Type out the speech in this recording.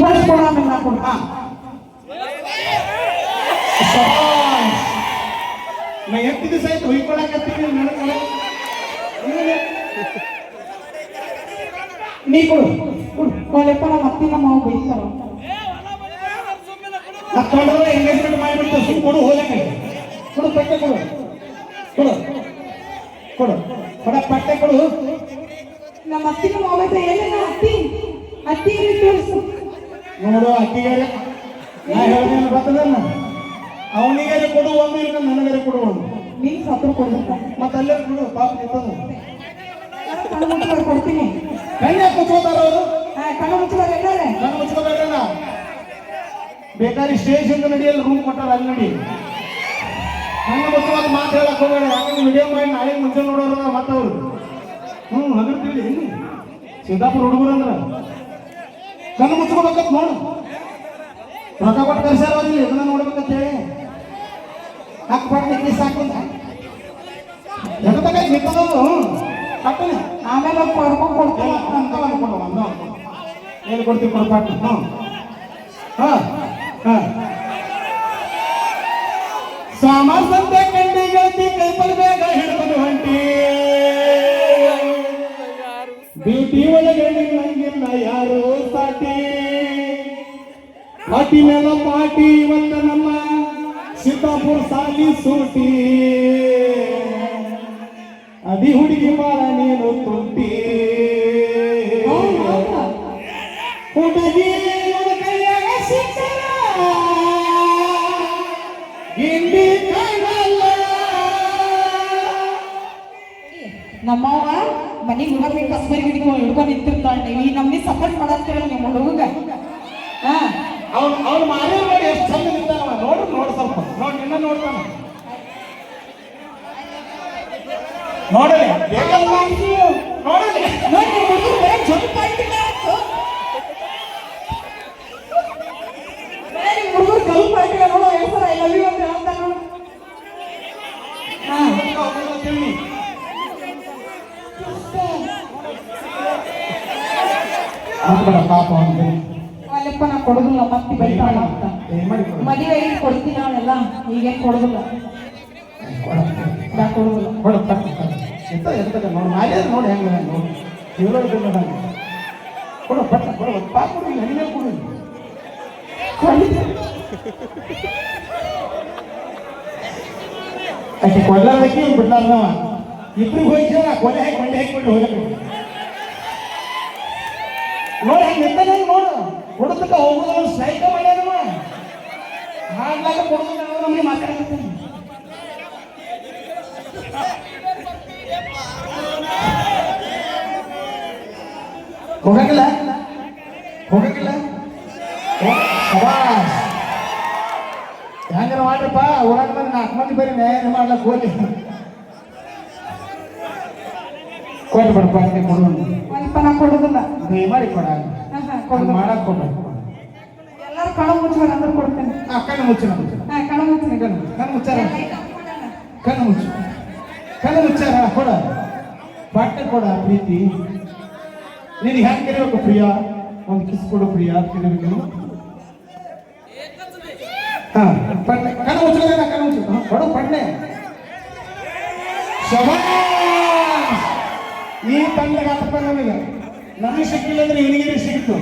ಹೊಡ್ಸ್ಕೊಡ ಆಮೇಲೆ ನಾ ಕೊಡ್ತಾ ಶಬಾಷ್. ನಾ ಎಷ್ಟು ದಿವಸ ಆಯ್ತು ಹೊಯ್ಕೊಳಕತ್ತೀನಿ ನನಗೆ ನೀ ಕೊಡು ಕೊಲೆಪ್ಪ ನಮ್ಮ ಅತ್ತಿ ನಮ್ಮ ಮಾವ ಬೈತಾರ ಹತ್ತೊಂಡ್ರೆ ಎಂಗೇಜ್ಮೆಂಟ್ ಮಾಡಿಬಿಟ್ಟು ಸುಮ್ ಕೊಡು ಹೋಲಕ್ಕೆ ಕೊಡು. ಪಟ್ಟೆ ಕೊಡು. ಕೊಡು. ಕೊಡು. ಕೊಡ, ಪಟ್ಟೆ ಕೊಡು. ನಮ್ಮ ಅತ್ತಿನ ಮಾವ ಏನೇನ ಅತ್ತಿ? ಅತ್ತಿ ತೋರಿಸು ನೋಡು ಅಕ್ಕಿಗಾರೆ. ನಾ ಹೇಳಿದ್ರೆ ಬರ್ತದಲ್ಲ? ಅವನಿಗಾರೆ ಕೊಡು ಒಂದು ಇಲ್ಲ ನನಗಾರೆ ಕೊಡು ಒಂದು ನೀನು ಸತ್ರ ಕೊಡು ಮತ್ತೆ ಅಲ್ಲೇ ಕೊಡು ಪಾಪ ನಿಂತದ ಕಣ್ಣು ಮುಚ್ಚಬಾರ ಕೊಡ್ತೀನಿ. ಕಣ್ಣೆ ಕುತ್ಕೋತಾರ ಅವರು? ಕಣ್ಣು ಮುಚ್ಚಬಾರ ಎಲ್ಲಾರೆ? ಕಣ್ಣು ಮುಚ್ಕೋಬೇಕಲ್ಲ ಬೇಕಾದ್ರೆ ಸ್ಟೇಜ್ ಇಂದ ನಡಿಯಲ್ಲಿ ರೂಮ್ ಕೊಟ್ಟಾರ ಅಲ್ಲಿ ನಡಿ. ಕಣ್ಣು ಮುಚ್ಚುವಾಗ ಮಾತು ಹೇಳಕ್ ಹೋಗೋಣ ಯಾಕಂದ್ರೆ ವಿಡಿಯೋ ಮಾಡಿ ನಾಳೆ ಮುಂಚೆ ನೋಡೋರು ಮತ್ತವ್ರು. ಹ್ಞೂ ಹಗರ್ತೀವಿ ಸಿದ್ದಾಪುರ ಹುಡುಗರು ಅಂದ್ರ. ಕಣ್ಣು ಮುಚ್ಕೋಬೇಕಂತ ನೋಡು. ರೊಕ್ಕ ಕೊಟ್ಟು ಕರ್ಸ್ಯಾರ ಅವ್ರಿಗೆ ಇದನ್ನ ನೋಡ್ಬೇಕಂತ ಹೇಳಿ. ಹಾಕಿ ಕೊಟ್ಟು ಸಾಕು ಎದಕ್ಕೆ ನಿಂತದದು ಕಟ್ಟನೆ. ಆಮೇಲೆ ಕರ್ಕೊಂಡ್ ಕೊಡ್ತೀನಿ. ಏನು ಕೊಡ್ತೀವಿ ಕೊಡ್ಪಾಟ ಹ್ಞೂ ಹಾಂ ಹಾಂ. ಸಾಮರ್ಥ್ಯ ಪಾಟಿ ಮೇಲೆ ಪಾಟಿ ಇವತ್ತ ನಮ್ಮ ಸಿದ್ದಾಪುರ ಸಾಲಿ ಸೂಟಿ ಅದಿ ಹುಡುಗಿ ಬಾಳ ನೀನು ತುಂಟಿ ಹುಡುಗಿ ಕೈಯಾಗ ಸಿಕ್ಕರ ಗಿಂಡಿ ಕಾಣಲ್ಲ. ನಮ್ಮವ್ವ ಮನೆಗೆ ಹುಡುಗ ಕಸ್ಬರಿ ಹಿಡ್ಕೊಂಡು ಹಿಡ್ಕೊಂಡು ನಿಂತಿರ್ತಾಳೆ. ಈ ನಮ್ಮನೆ ಸಪೋರ್ಟ್ ಮಾಡತ್ತಿರಲ್ಲ ನಿಮ್ಮ ಹುಡುಗ ಹಾ. ಅವ್ನು ಅವ್ನು ಮಾರಿ ನೋಡಿ ಎಷ್ಟು ಚಂದ ನಿಂತಾನವ? ನೋಡ್ರಿ ನೋಡು ಸ್ವಲ್ಪ. ನೋಡಿ ನಿನ್ನ ನೋಡ್ತಾನ. ನೋಡಲಿ. ಬೇಕಲ್ಲ ನೋಡಲಿ. ನೋಡಿ ಹುಡುಗರು ನಿಮ್ಮ ಹುಡುಗರು ಕಲ್ ಪಾಯ್ತಿಲ್ಲ ನೋಡೋ ಹೆಸರು ಐ ಲವ್ ಯು ಅಂತ ಹೇಳ್ತಾನ ನೋಡು. ಹಾ. ಪಾಪ ಅವ್ನಿಗೆ. ಅಲ್ಲಪ್ಪ ನಾ ಕೊಡೋದಿಲ್ಲ ಮತ್ತೆ ಬೈತಾಳ ಅಂತ. ಕೊಡು. ಮದುವೆ ಕೊಡ್ತೀನಿ ಅವಳೆಲ್ಲ ಈಗೇನ್ ಕೊಡೋದಿಲ್ಲ. ಕೊಡು. ನಾ ಕೊಡೋದಿಲ್ಲ. ಕೊಡು, ಕೊಡು, ಕೊಡು. ಎಂತ ಎಂತದ ನೋಡಿ ಅದ್ ನೋಡಿ ಹೆಂಗ ನೋಡಿ. ಕೊಡು ಕೊಡು ಪಾಪ ಕೊಡು ಕೊಡು ಆಕೆ ಕೊಡ್ಲಾರ್ದಕ್ಕೆ ಬಿಡ್ಲಾರ್ದವ? ಇಬ್ರಿಗೆ ಹೋಗಿ ನಾ ಕೊನೆ ಹಾಕಿ ಮಂಡೆ ಹಾಕಿಬಿಟ್ಟು ಹೋಗಬೇಕು ನೋಡಿ ಹೆಂಗೆ ನೋಡು. ಹುಡುಕಕ್ಕ ಅವ್ರು ಸೈಕ ಮಾಡ್ಯಾನವ ಹಾಡ್ಲಾಗ ಕೊಡುದು ನಮಗೆ ಮಾತಾಡ್ತೀನಿ. ಹೋಗಂಗಿಲ್ಲ ಹೋಗಂಗಿಲ್ಲ ಹೋ- ಶಬಾಷ್. ಹೆಂಗಾರ ಮಾಡ್ರಪ್ಪ? ಹೋರಾಟ ಬಂದು ನಾಲ್ಕು ಮಂದಿ ಬರೀ ನ್ಯಾಯ ಮಾಡ್ಲಕ್ಕೆ ಹೋಗಿ ಕೊಟ್ಟು ಬಿಡಪ್ಪ ಅದಕ್ಕೆ ಕೊಡು ಅಲ್ಲಪ್ಪ ನಾ ಕೊಡೋದಿಲ್ಲ. ದಯ ಮಾಡಿ ಕೊಡ ಹಾ, ಹಾ, ಕಣ ಮಾಡಕ್ ಕೊಡ್ಬೇಕು ಎಲ್ಲರೂ ಕಣ್ಣು ಮುಚ್ಚಬೇಡ ಅಂದ್ರೆ ಕೊಡ್ತೇನೆ. ಆ ಕಣ್ಣು ಮುಚ್ಚಿನ ಮುಚ್ಚಿನ ಹಾ ಕಣ ಮುಚ್ಚಿ. ಕಣ್ಣು ಕಣ್ಣು ಮುಚ್ಚಾರ ಕಣ್ಣು ಮುಚ್ಚು. ಕಣ್ಣು ಮುಚ್ಚಾರ ಕೊಡ. ಬಟ್ಟೆ ಕೊಡ ಪ್ರೀತಿ. ನೀನು ಹೆಂಗೆ ಕರಿಬೇಕು ಪ್ರಿಯ? ಒಂದು ಕಿಸ್ ಕೊಡು ಪ್ರಿಯ ಕರಿಬೇಕು ಹಾ ಪಟ್ಟೆ ಕಣ್ಣು ಮುಚ್ಚೋದೇನ ಕಣ್ಣು ಮುಚ್ಚು ಹಾ, ಕೊಡು ಪಣ್ಣೆ! ಈ ತಂಡಗಾತಪ್ಪ ನನಗೆ ನಮಗೆ. ಸಿಕ್ಕಿಲ್ಲ ಅಂದ್ರೆ ಇವನಿಗೆ ಸಿಕ್ತು